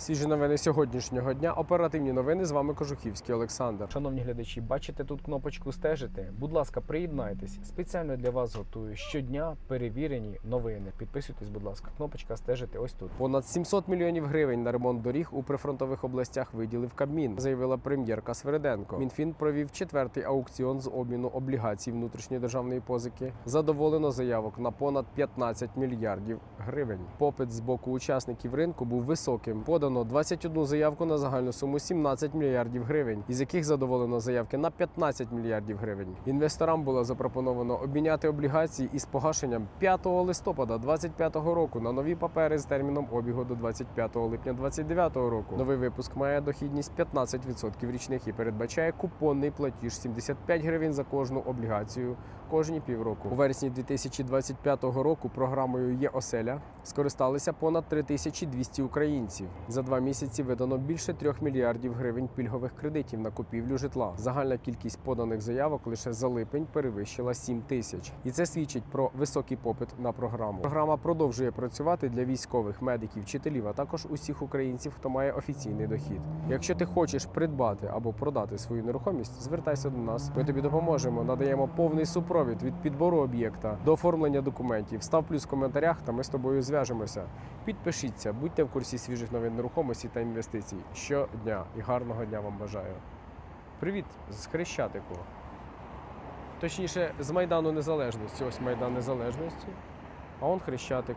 Свіжі новини сьогоднішнього дня. Оперативні новини з вами Кожухівський Олександр. Шановні глядачі, бачите тут кнопочку стежити. Будь ласка, приєднайтесь. Спеціально для вас готую щодня перевірені новини. Підписуйтесь, будь ласка. Кнопочка стежити ось тут. Понад 700 мільйонів гривень на ремонт доріг у прифронтових областях виділив Кабмін, заявила прем'єрка Свериденко. Мінфін провів четвертий аукціон з обміну облігацій внутрішньої державної позики. Задоволено заявок на понад 15 мільярдів гривень. Попит з боку учасників ринку був високим. Подано 21 заявку на загальну суму 17 мільярдів гривень, із яких задоволено заявки на 15 мільярдів гривень. Інвесторам було запропоновано обміняти облігації із погашенням 5 листопада 2025 року на нові папери з терміном обігу до 25 липня 2029 року. Новий випуск має дохідність 15% річних і передбачає купонний платіж 75 гривень за кожну облігацію кожні півроку. У вересні 2025 року програмою Є оселя скористалися понад 3200 українців. За два місяці видано більше 3 мільярдів гривень пільгових кредитів на купівлю житла. Загальна кількість поданих заявок лише за липень перевищила 7 тисяч, і це свідчить про високий попит на програму. Програма продовжує працювати для військових, медиків, вчителів, а також усіх українців, хто має офіційний дохід. Якщо ти хочеш придбати або продати свою нерухомість, звертайся до нас. Ми тобі допоможемо. Надаємо повний супровід від підбору об'єкта до оформлення документів. Став плюс в коментарях, та ми з тобою зв'яжемося. Підпишіться, будьте в курсі свіжих новин нерухомості та інвестицій щодня. І гарного дня вам бажаю. Привіт з Хрещатику. Точніше, з Майдану Незалежності. Ось Майдан Незалежності. А он Хрещатик.